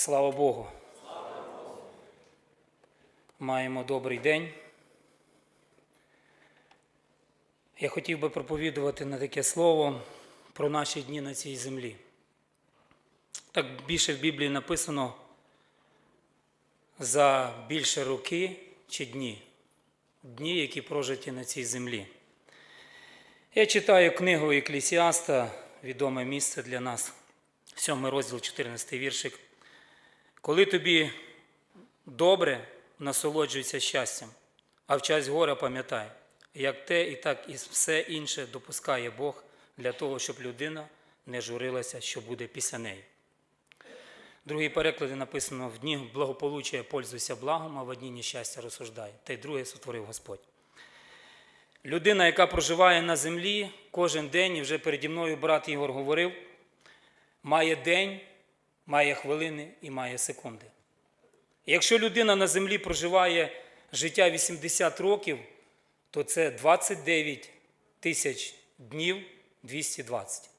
Слава Богу. Маємо добрий день. Я хотів би проповідувати на таке слово про наші дні на цій землі. Так більше в Біблії написано за більше роки чи дні, дні, які прожиті на цій землі. Я читаю книгу Еклісіаста, відоме місце для нас, 7 розділ, 14 віршик. Коли тобі добре, насолоджуйся щастям, а в час горя пам'ятай, як те і так і все інше допускає Бог для того, щоб людина не журилася, що буде після неї. В другій перекладі написано: в дні благополуччя пользуйся благом, а в одні нещастя розсуждай. Та й друге сотворив Господь. Людина, яка проживає на землі кожен день, і вже переді мною брат Ігор говорив, має день, має хвилини і має секунди. Якщо людина на землі проживає життя 80 років, то це 29 тисяч днів 220.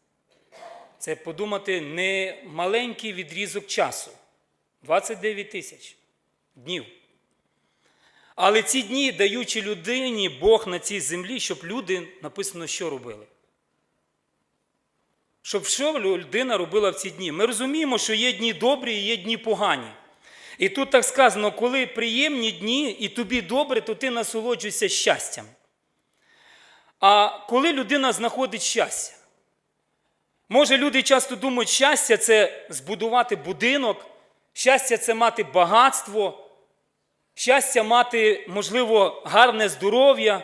Це подумати не маленький відрізок часу. 29 тисяч днів. Але ці дні, даючи людині Бог на цій землі, щоб люди написано, що робили. Щоб що людина робила в ці дні? Ми розуміємо, що є дні добрі і є дні погані. І тут так сказано, коли приємні дні і тобі добре, то ти насолоджуйся щастям. А коли людина знаходить щастя, може люди часто думають, щастя це збудувати будинок, щастя це мати багатство, щастя мати, можливо, гарне здоров'я.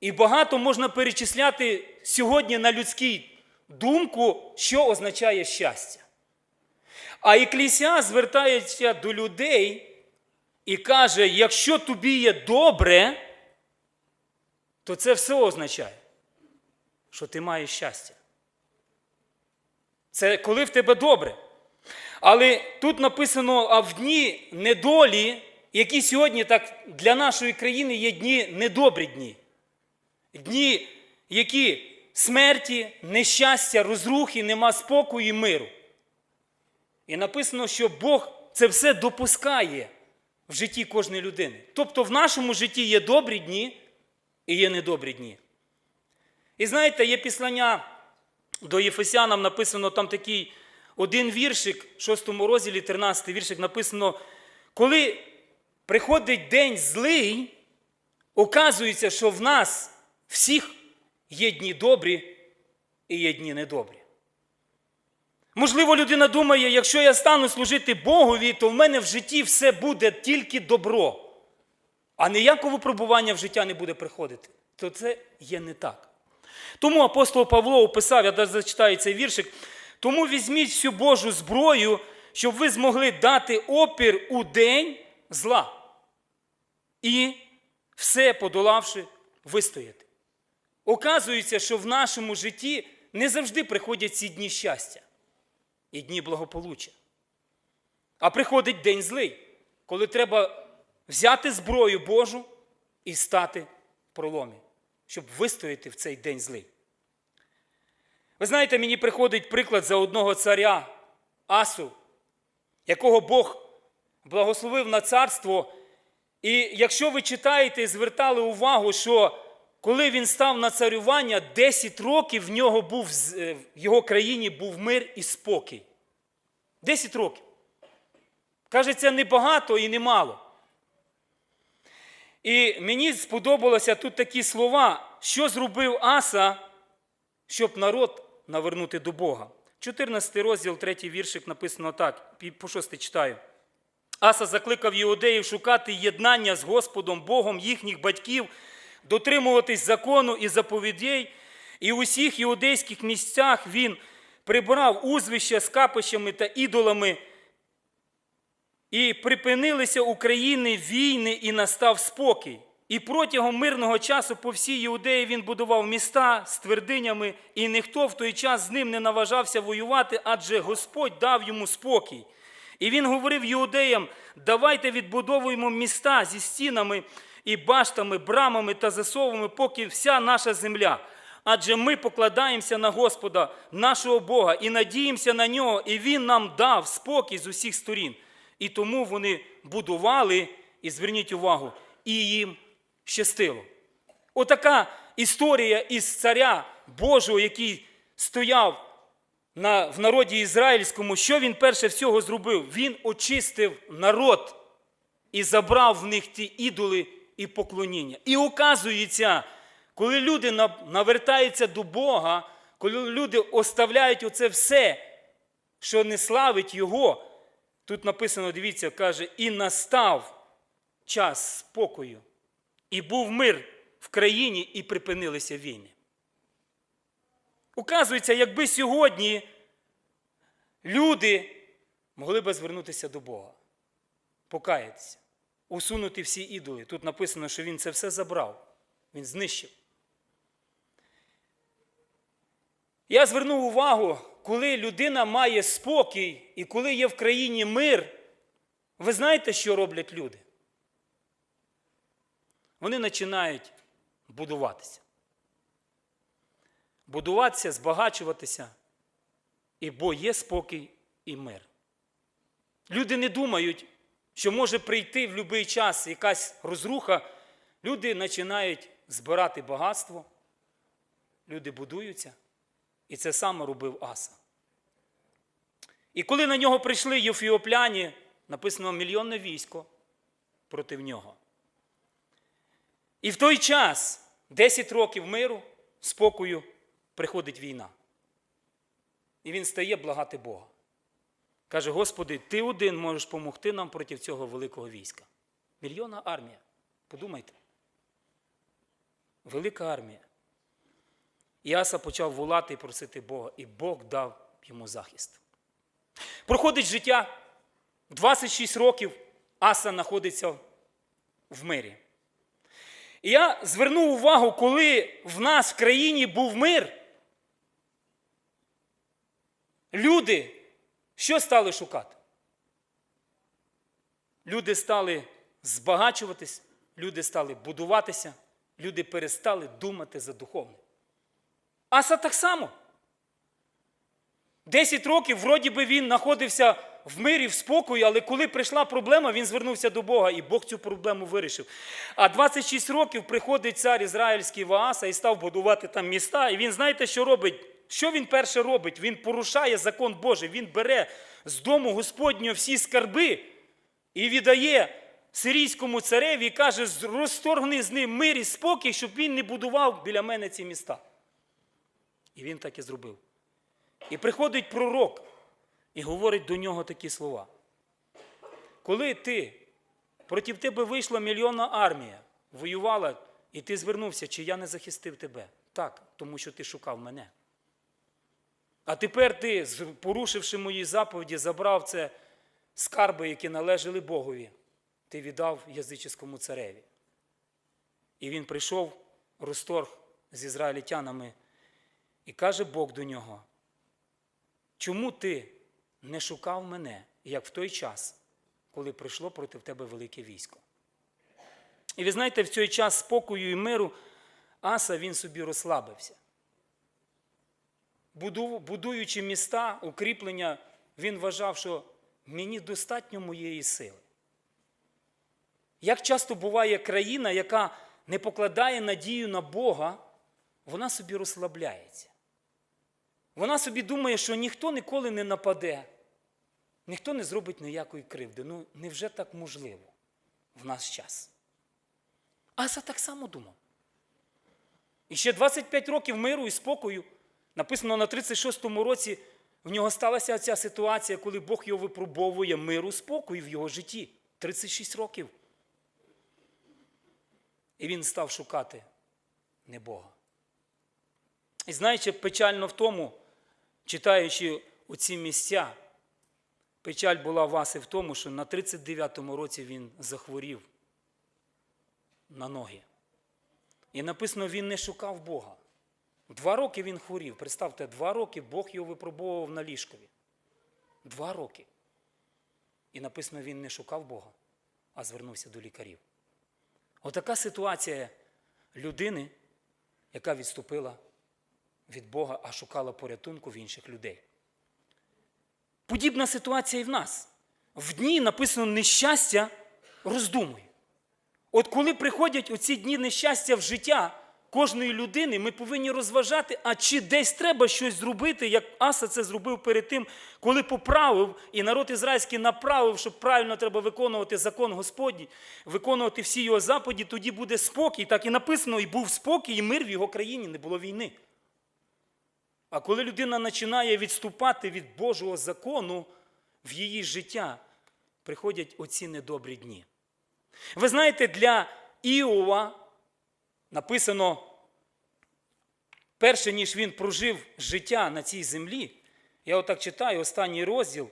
І багато можна перечисляти сьогодні на людській думку, що означає щастя. А Еклісіа звертається до людей і каже: якщо тобі є добре, то це все означає, що ти маєш щастя. Це коли в тебе добре. Але тут написано, а в дні недолі, які сьогодні так для нашої країни є дні недобрі дні. Дні, які смерті, нещастя, розрухи, нема спокою і миру. І написано, що Бог це все допускає в житті кожної людини. Тобто в нашому житті є добрі дні і є недобрі дні. І знаєте, є післання до Єфесянам написано там такий один віршик, 6 розділі, 13 віршик написано, коли приходить день злий, оказується, що в нас всіх є дні добрі і є дні недобрі. Можливо, людина думає, якщо я стану служити Богові, то в мене в житті все буде тільки добро, а ніякого пробування в життя не буде приходити. То це є не так. Тому апостол Павло описав, я навіть зачитаю цей віршик, тому візьміть всю Божу зброю, щоб ви змогли дати опір у день зла. І все подолавши, вистояти. Оказується, що в нашому житті не завжди приходять ці дні щастя і дні благополуччя. А приходить день злий, коли треба взяти зброю Божу і стати в проломі, щоб вистояти в цей день злий. Ви знаєте, мені приходить приклад за одного царя Асу, якого Бог благословив на царство. І якщо ви читаєте і звертали увагу, що коли він став на царювання, 10 років в нього був, в його країні був мир і спокій. 10 років. Каже, це не багато і не мало. І мені сподобалося тут такі слова, що зробив Аса, щоб народ навернути до Бога. 14 розділ, 3 віршик написано так, по 6 читаю. Аса закликав іудеїв шукати єднання з Господом Богом їхніх батьків, дотримуватись закону і заповідей, і у усіх іудейських місцях він прибрав узвища з капищами та ідолами, і припинилися України війни, і настав спокій. І протягом мирного часу по всій Іудеї він будував міста з твердинями, і ніхто в той час з ним не наважався воювати, адже Господь дав йому спокій. І він говорив іудеям: давайте відбудовуємо міста зі стінами і баштами, брамами та засовами, поки вся наша земля. Адже ми покладаємося на Господа, нашого Бога, і надіємося на нього, і Він нам дав спокій з усіх сторін. І тому вони будували, і зверніть увагу, і їм щастило. Отака історія із царя Божого, який стояв на, в народі ізраїльському, що він перше всього зробив? Він очистив народ і забрав в них ті ідоли і поклоніння. І оказується, коли люди навертаються до Бога, коли люди оставляють оце все, що не славить Його, тут написано, дивіться, каже, і настав час спокою, і був мир в країні, і припинилися війни. Указується, якби сьогодні люди могли би звернутися до Бога, покаятися, усунути всі ідоли. Тут написано, що він це все забрав, він знищив. Я звернув увагу, коли людина має спокій і коли є в країні мир, ви знаєте, що роблять люди? Вони починають будуватися. Будуватися, збагачуватися, і бо є спокій і мир. Люди не думають, що може прийти в будь-який час якась розруха. Люди починають збирати багатство, люди будуються. І це саме робив Аса. І коли на нього прийшли єфіопляні, написано мільйонне військо проти нього. І в той час, 10 років миру, спокою, приходить війна. І він стає благати Бога. Каже: Господи, ти один можеш допомогти нам проти цього великого війська. Мільйонна армія. Подумайте. Велика армія. І Аса почав волати і просити Бога, і Бог дав йому захист. Проходить життя 26 років, Аса знаходиться в мирі. І я звернув увагу, коли в нас в країні був мир, люди що стали шукати? Люди стали збагачуватись, люди стали будуватися, люди перестали думати за духовне. Аса так само. Десять років, вроді би, він знаходився в мирі, в спокої, але коли прийшла проблема, він звернувся до Бога, і Бог цю проблему вирішив. А 26 років приходить цар ізраїльський Вааса і став будувати там міста. І він, знаєте, що робить? Що він перше робить? Він порушає закон Божий, він бере з дому Господнього всі скарби і віддає сирійському цареві і каже, розторгни з ним мир і спокій, щоб він не будував біля мене ці міста. І він так і зробив. І приходить пророк і говорить до нього такі слова. Коли ти, проти тебе вийшла мільйонна армія, воювала, і ти звернувся, чи я не захистив тебе? Так, тому що ти шукав мене. А тепер ти, порушивши мої заповіді, забрав це скарби, які належали Богові, ти віддав язичському цареві. І він прийшов, розторг з ізраїльтянами, і каже Бог до нього: чому ти не шукав мене, як в той час, коли прийшло проти тебе велике військо? І ви знаєте, в цей час спокою і миру Аса він собі розслабився. Будуючи міста, укріплення, він вважав, що мені достатньо моєї сили. Як часто буває країна, яка не покладає надію на Бога, вона собі розслабляється. Вона собі думає, що ніхто ніколи не нападе, ніхто не зробить ніякої кривди. Ну, невже так можливо в наш час? Аса так само думав. І ще 25 років миру і спокою. Написано на 36-му році, в нього сталася ця ситуація, коли Бог його випробовує миру, спокою в його житті. 36 років. І він став шукати не Бога. І знаєте, печально в тому, читаючи оці місця, печаль була Васи в тому, що на 39-му році він захворів на ноги. І написано, він не шукав Бога. Два роки він хворів. Представте, два роки Бог його випробовував на ліжкові. Два роки. І написано, він не шукав Бога, а звернувся до лікарів. Отака ситуація людини, яка відступила від Бога, а шукала порятунку в інших людей. Подібна ситуація і в нас. В дні написано нещастя, роздумуй. От коли приходять оці дні нещастя в життя кожної людини, ми повинні розважати, а чи десь треба щось зробити, як Аса це зробив перед тим, коли поправив, і народ ізраїльський направив, що правильно треба виконувати закон Господній, виконувати всі його заповіді, тоді буде спокій. Так і написано, і був спокій, і мир в його країні, не було війни. А коли людина починає відступати від Божого закону в її життя, приходять оці недобрі дні. Ви знаєте, для Іова написано, перше, ніж він прожив життя на цій землі, я отак читаю останній розділ.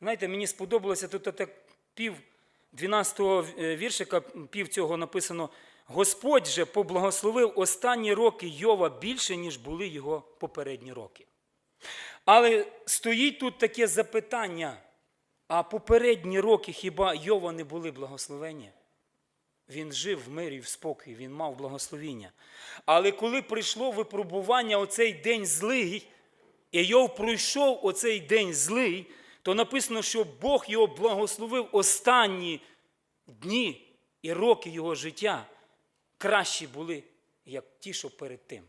Знаєте, мені сподобалося тут так пів 12-го віршика, пів цього написано. Господь же поблагословив останні роки Йова більше, ніж були його попередні роки. Але стоїть тут таке запитання: а попередні роки хіба Йова не були благословені? Він жив в мирі, і в спокій, він мав благословіння. Але коли прийшло випробування оцей день злий, і Йов пройшов оцей день злий, то написано, що Бог його благословив останні дні і роки його життя кращі були, як ті, що перед тим.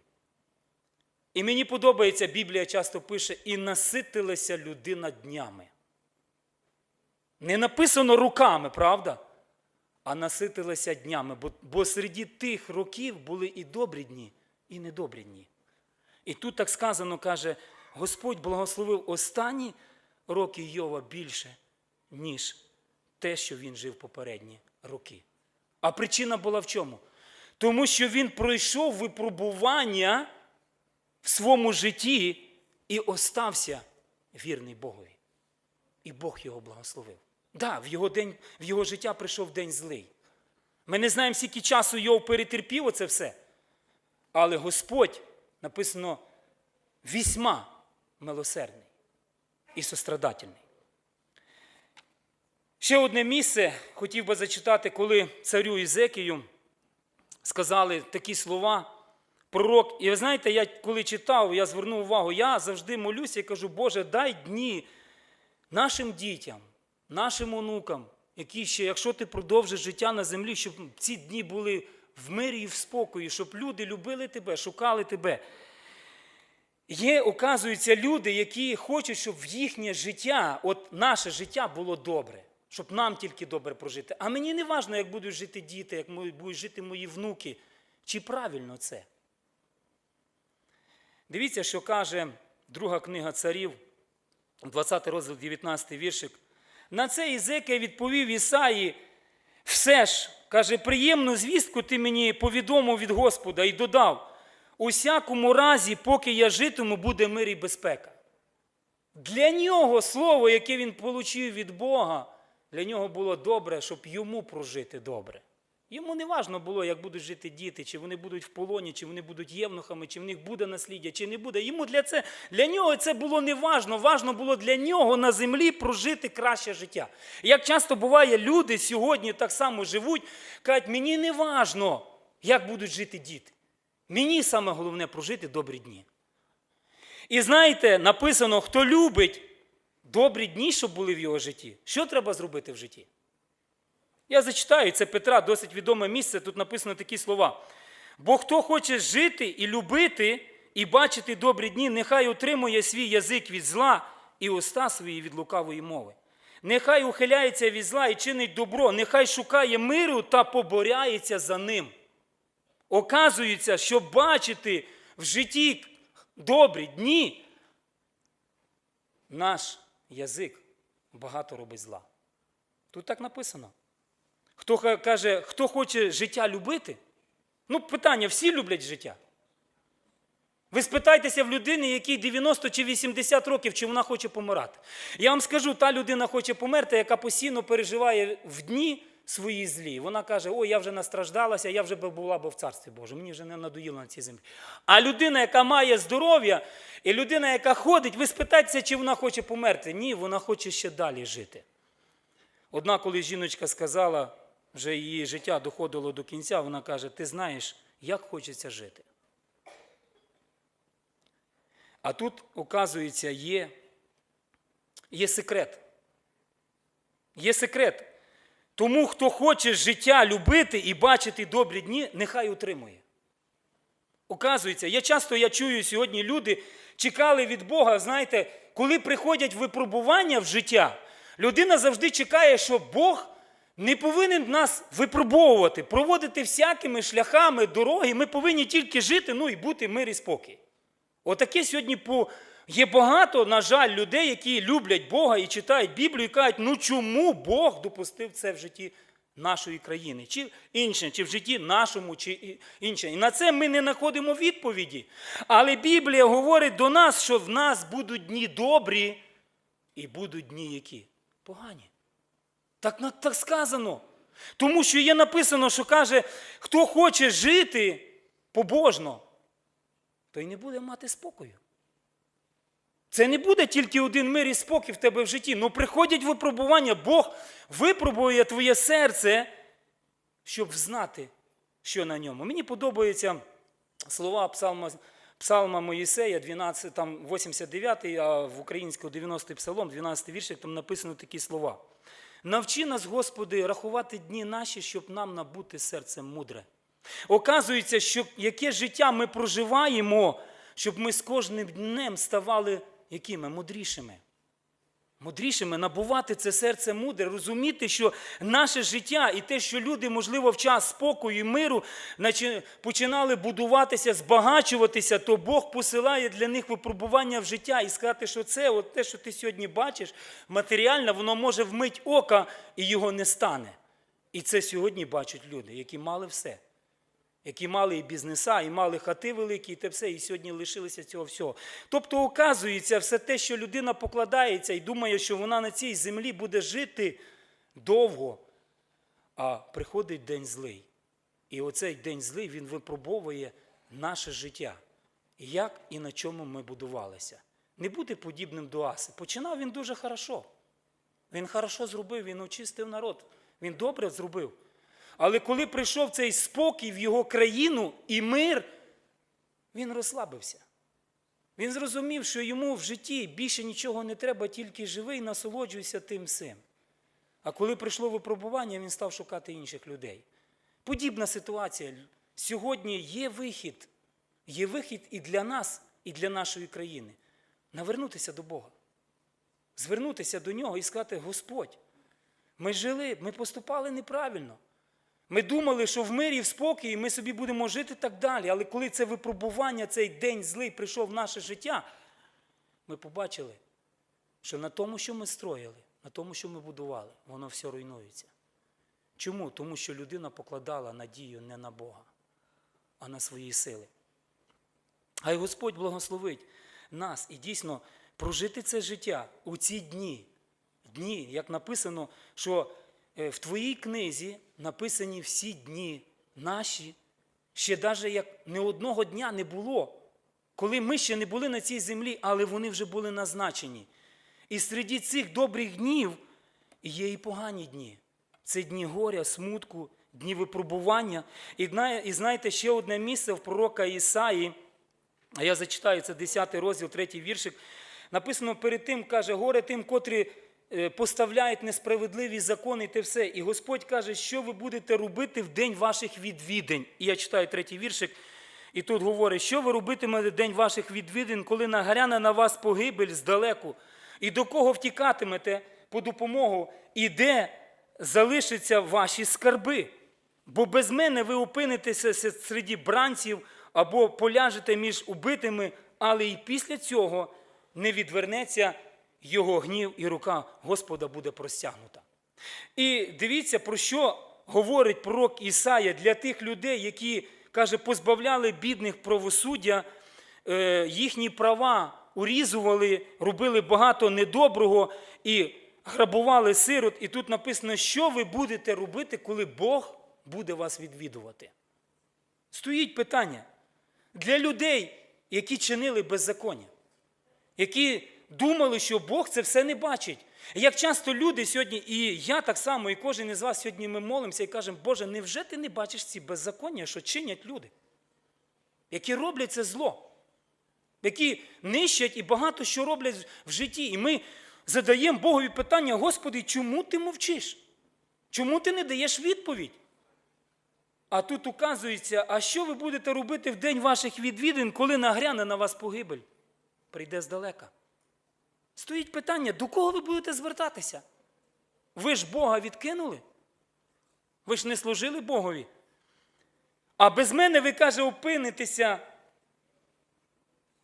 І мені подобається, Біблія часто пише, і наситилася людина днями. Не написано руками, правда? А наситилася днями, бо, бо серед тих років були і добрі дні, і недобрі дні. І тут так сказано, каже, Господь благословив останні роки Йова більше, ніж те, що він жив попередні роки. А причина була в чому? Тому що він пройшов випробування в своєму житті і остався вірний Богові. І Бог його благословив. Да, в його день, в його життя прийшов день злий. Ми не знаємо, скільки часу Йов перетерпів оце все. Але Господь написано вісьма милосердний і сострадательний. Ще одне місце хотів би зачитати, коли царю Ізекію сказали такі слова. Пророк, і ви знаєте, я коли читав, я звернув увагу, я завжди молюся і кажу, Боже, дай дні нашим дітям, нашим онукам, які ще, якщо ти продовжиш життя на землі, щоб ці дні були в мирі і в спокої, щоб люди любили тебе, шукали тебе. Є, оказуються, люди, які хочуть, щоб в їхнє життя, от наше життя було добре, щоб нам тільки добре прожити. А мені не важливо, як будуть жити діти, як будуть жити мої внуки, чи правильно це. Дивіться, що каже друга книга царів, 20 розділ, 19 віршик. На це Ізекія відповів Ісаї, все ж, каже, приємну звістку ти мені повідомив від Господа і додав, у всякому разі, поки я житиму, буде мир і безпека. Для нього слово, яке він отримав від Бога, для нього було добре, щоб йому прожити добре. Йому не важно було, як будуть жити діти, чи вони будуть в полоні, чи вони будуть євнухами, чи в них буде насліддя, чи не буде. Йому для це, для нього це було не важно. Важно було для нього на землі прожити краще життя. Як часто буває, люди сьогодні так само живуть, кажуть, мені не важно, як будуть жити діти. Мені саме головне прожити добрі дні. І знаєте, написано, хто любить добрі дні, щоб були в його житті, що треба зробити в житті? Я зачитаю, це Петра, досить відоме місце, тут написано такі слова. Бо хто хоче жити і любити, і бачити добрі дні, нехай утримує свій язик від зла і уста свої від лукавої мови. Нехай ухиляється від зла і чинить добро, нехай шукає миру та поборяється за ним. Оказується, що бачити в житті добрі дні, наш язик багато робить зла. Тут так написано. Хто каже, хто хоче життя любити? Ну, питання, всі люблять життя. Ви спитайтеся в людини, якій 90 чи 80 років, чи вона хоче помирати. Я вам скажу, та людина хоче померти, яка постійно переживає в дні свої злі. Вона каже, ой, я вже настраждалася, я вже була б в царстві Божому, мені вже не надоїло на цій землі. А людина, яка має здоров'я, і людина, яка ходить, ви спитайтеся, чи вона хоче померти. Ні, вона хоче ще далі жити. Одна, коли жіночка сказала, вже її життя доходило до кінця, вона каже: Ти знаєш, як хочеться жити. А тут, оказується, є, є секрет. Є секрет. Тому, хто хоче життя любити і бачити добрі дні, нехай утримує. Оказується, я часто я чую сьогодні люди чекали від Бога, знаєте, коли приходять випробування в життя, людина завжди чекає, що Бог не повинен нас випробовувати, проводити всякими шляхами дороги. Ми повинні тільки жити, ну і бути мир і спокій. Отаке сьогодні по... є багато, на жаль, людей, які люблять Бога і читають Біблію і кажуть, ну чому Бог допустив це в житті нашої країни, чи інше, чи в житті нашому, чи інше. І на це ми не знаходимо відповіді. Але Біблія говорить до нас, що в нас будуть дні добрі і будуть дні які? Погані. Так, так сказано. Тому що є написано, що каже, хто хоче жити побожно, той не буде мати спокою. Це не буде тільки один мир і спокій в тебе в житті. Ну приходять випробування, Бог випробує твоє серце, щоб знати, що на ньому. Мені подобаються слова псалма, псалма Моїсея, 12, там 89, а в українському 90 псалом, 12 віршик, там написано такі слова. Навчи нас, Господи, рахувати дні наші, щоб нам набути серцем мудре. Оказується, що яке життя ми проживаємо, щоб ми з кожним днем ставали якими? Мудрішими. Мудрішими набувати це серце мудре, розуміти, що наше життя і те, що люди, можливо, в час спокою і миру починали будуватися, збагачуватися, то Бог посилає для них випробування в життя і сказати, що це, от те, що ти сьогодні бачиш, матеріально, воно може вмить ока і його не стане. І це сьогодні бачать люди, які мали все які мали і бізнеса, і мали хати великі, і те все, і сьогодні лишилися цього всього. Тобто, оказується, все те, що людина покладається і думає, що вона на цій землі буде жити довго, а приходить день злий. І оцей день злий він випробовує наше життя. Як і на чому ми будувалися. Не бути подібним до Аси. Починав він дуже хорошо. Він хорошо зробив, він очистив народ. Він добре зробив. Але коли прийшов цей спокій в його країну і мир, він розслабився. Він зрозумів, що йому в житті більше нічого не треба, тільки живи і насолоджуйся тим всім. А коли прийшло випробування, він став шукати інших людей. Подібна ситуація. Сьогодні є вихід. Є вихід і для нас, і для нашої країни. Навернутися до Бога. Звернутися до нього і сказати: Господь, ми жили, ми поступали неправильно. Ми думали, що в мирі, в спокої ми собі будемо жити так далі. Але коли це випробування, цей день злий прийшов в наше життя, ми побачили, що на тому, що ми строїли, на тому, що ми будували, воно все руйнується. Чому? Тому що людина покладала надію не на Бога, а на свої сили. Хай Господь благословить нас і дійсно прожити це життя у ці дні. Дні, як написано, що в твоїй книзі написані всі дні наші, ще навіть як не одного дня не було, коли ми ще не були на цій землі, але вони вже були назначені. І серед цих добрих днів є і погані дні. Це дні горя, смутку, дні випробування. І знаєте, ще одне місце в пророка Ісаї, а я зачитаю це 10 розділ, 3 віршик. Написано перед тим, каже, горе тим, котрі е, поставляють несправедливі закони, і те все. І Господь каже, що ви будете робити в день ваших відвідень. І я читаю третій віршик. І тут говорить, що ви робитимете в день ваших відвідин, коли нагряне на вас погибель здалеку, і до кого втікатимете по допомогу, і де залишаться ваші скарби. Бо без мене ви опинитеся серед бранців або поляжете між убитими, але і після цього не відвернеться його гнів, і рука Господа буде простягнута. І дивіться, про що говорить пророк Ісая для тих людей, які, каже, позбавляли бідних правосуддя, е, їхні права урізували, робили багато недоброго і грабували сирот. І тут написано, що ви будете робити, коли Бог буде вас відвідувати. Стоїть питання для людей, які чинили беззаконня, які думали, що Бог це все не бачить. Як часто люди сьогодні, і я так само, і кожен із вас сьогодні ми молимося і кажемо, Боже, невже ти не бачиш ці беззаконня, що чинять люди, які роблять це зло? які нищать і багато що роблять в житті. І ми задаємо Богові питання: Господи, чому ти мовчиш? Чому ти не даєш відповідь? А тут указується, а що ви будете робити в день ваших відвідин, коли нагряне на вас погибель? Прийде здалека. Стоїть питання, до кого ви будете звертатися? Ви ж Бога відкинули? Ви ж не служили Богові? А без мене, ви каже, опинитеся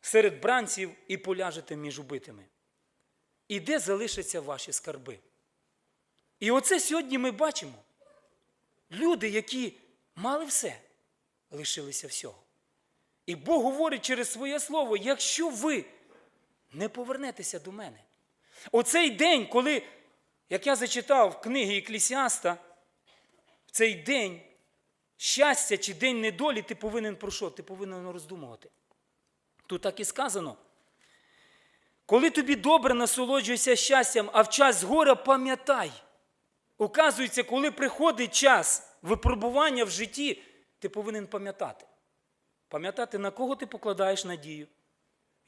серед бранців і поляжете між убитими. І де залишаться ваші скарби? І оце сьогодні ми бачимо. Люди, які мали все, лишилися всього. І Бог говорить через своє слово: якщо ви не повернетеся до мене, оцей день, коли, як я зачитав в книги Еклісіаста, в цей день щастя чи день недолі, ти повинен про що? Ти повинен роздумувати. Тут так і сказано. Коли тобі добре насолоджуйся щастям, а в час горя пам'ятай. Оказується, коли приходить час випробування в житті, ти повинен пам'ятати. Пам'ятати, на кого ти покладаєш надію,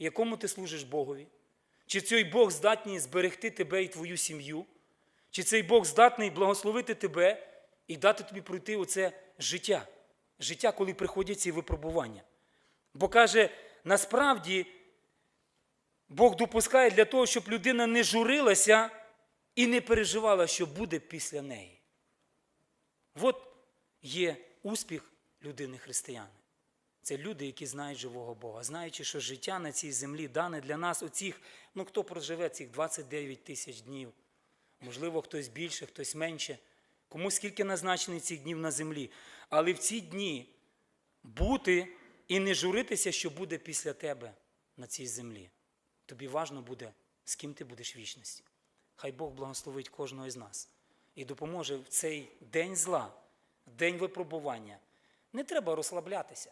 якому ти служиш Богові. Чи цей Бог здатний зберегти тебе і твою сім'ю, чи цей Бог здатний благословити тебе і дати тобі пройти оце життя. Життя, коли приходять ці випробування. Бо каже, насправді Бог допускає для того, щоб людина не журилася і не переживала, що буде після неї. От є успіх людини християни. Це люди, які знають живого Бога, знаючи, що життя на цій землі дане для нас оцих, ну хто проживе цих 29 тисяч днів, можливо, хтось більше, хтось менше, кому скільки назначені цих днів на землі. Але в ці дні бути і не журитися, що буде після тебе на цій землі. Тобі важно буде, з ким ти будеш в вічності. Хай Бог благословить кожного із нас і допоможе в цей день зла, день випробування. Не треба розслаблятися,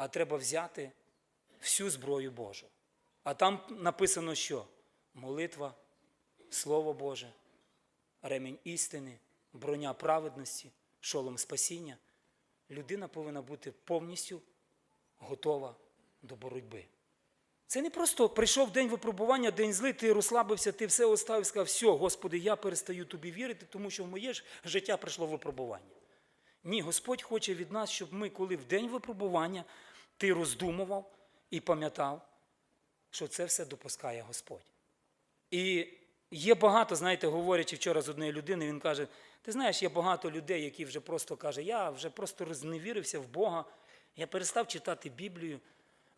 а треба взяти всю зброю Божу. А там написано, що молитва, Слово Боже, ремінь істини, броня праведності, шолом спасіння. Людина повинна бути повністю готова до боротьби. Це не просто прийшов день випробування, день зли, ти розслабився, ти все оставив, сказав, все, Господи, я перестаю тобі вірити, тому що в моє ж життя прийшло випробування. Ні, Господь хоче від нас, щоб ми, коли в день випробування, ти роздумував і пам'ятав, що це все допускає Господь. І є багато, знаєте, говорячи вчора з однією людиною, він каже: ти знаєш, є багато людей, які вже просто каже, я вже просто розневірився в Бога, я перестав читати Біблію.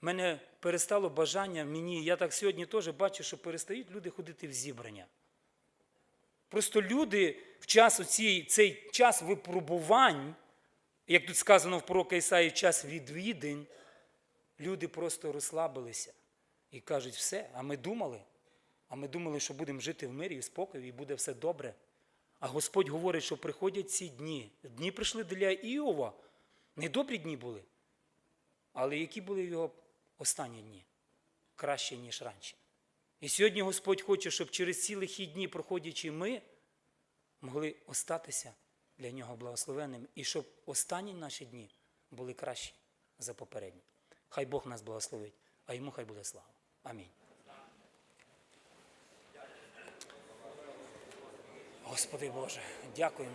Мене перестало бажання мені. Я так сьогодні теж бачу, що перестають люди ходити в зібрання. Просто люди в час оці, цей час випробувань, як тут сказано в пророка Ісаї, час відвідень, люди просто розслабилися і кажуть, все, а ми думали, а ми думали, що будемо жити в мирі і спокої, і буде все добре. А Господь говорить, що приходять ці дні. Дні прийшли для Іова. Недобрі дні були. Але які були його останні дні? Краще, ніж раніше. І сьогодні Господь хоче, щоб через ці лихі дні, проходячи ми, могли остатися для нього благословенним, і щоб останні наші дні були кращі за попередні. Хай Бог нас благословить, а йому хай буде слава. Амінь. Господи Боже, дякуємо.